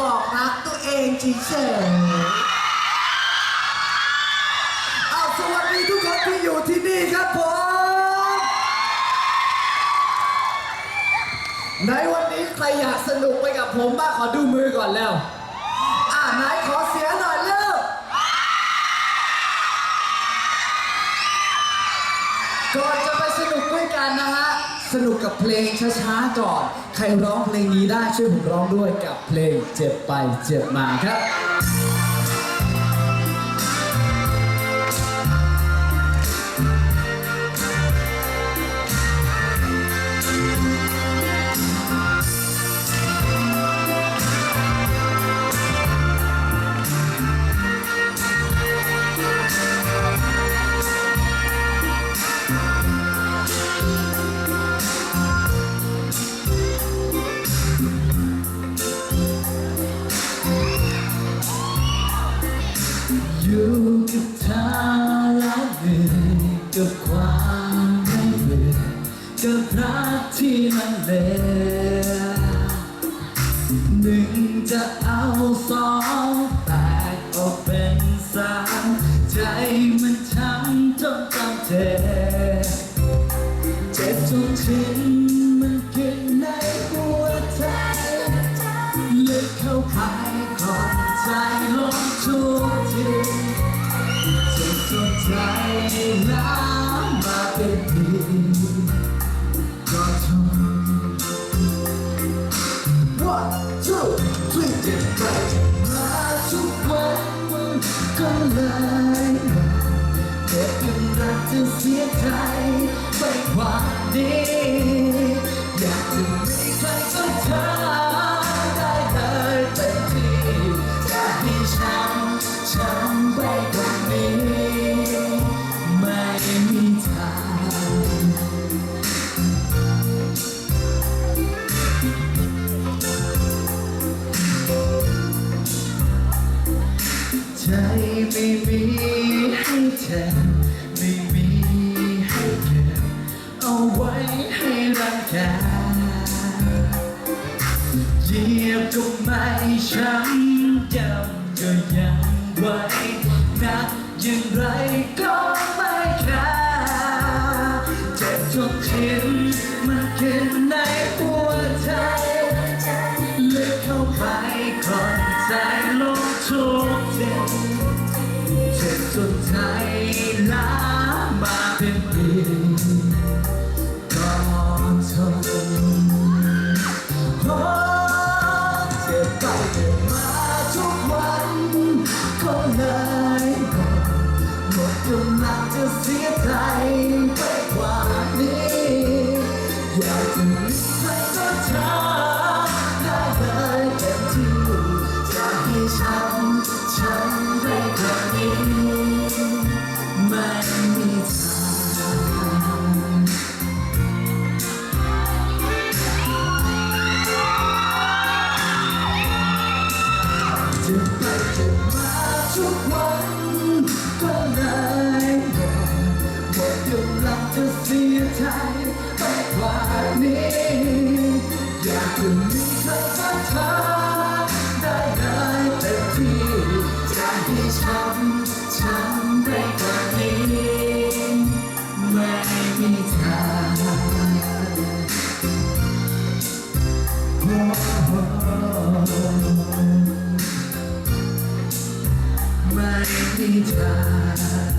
บอกรักตัวเองเฉยๆเอาสวัสดีทุกคนที่อยู่ที่นี่ครับผม ในวันนี้ใครอยากสนุกไปกับผมบ้างขอดูมือก่อนแล้ว อ่าไหนขอเสียง กับเพลงช้าๆก่อน ใครร้องเพลงนี้ได้ช่วยผมร้องด้วยกับเพลงเจ็บไปเจ็บมาครับ กับรักที่มันเหลวหนึ่งจะเอาสองแตกออกเป็นสามใจมันช้ำจนต้องเจ็บเจ็บจนชินมันกินในหัวใจลึกเข้าไปก่อนใจลงทุกทีจะสนใจน้ำมาเป็นปี One two three เจ็บไปมาทุกวันก็เลยเจ็บจนรักจะเสียใจไปกว่านี้อยากจะมีใครก็เธอ ไม่มีให้เธอไม่มีให้เก็บเอาไว้ให้รังกายเหยียบก็ไม่ช้ำย้ำก็ยังไหวนักย่างไรก็ไม่ขาดเจ็บจนชินมันขึ้นในหัวใจ ลังจะเสียไปกว่านี้ อยากจะมีเธอสักเธอได้เลยเต็มที่จะให้ฉันฉันได้กว่านี้ไม่มีทางโอ้โหไม่มีทาง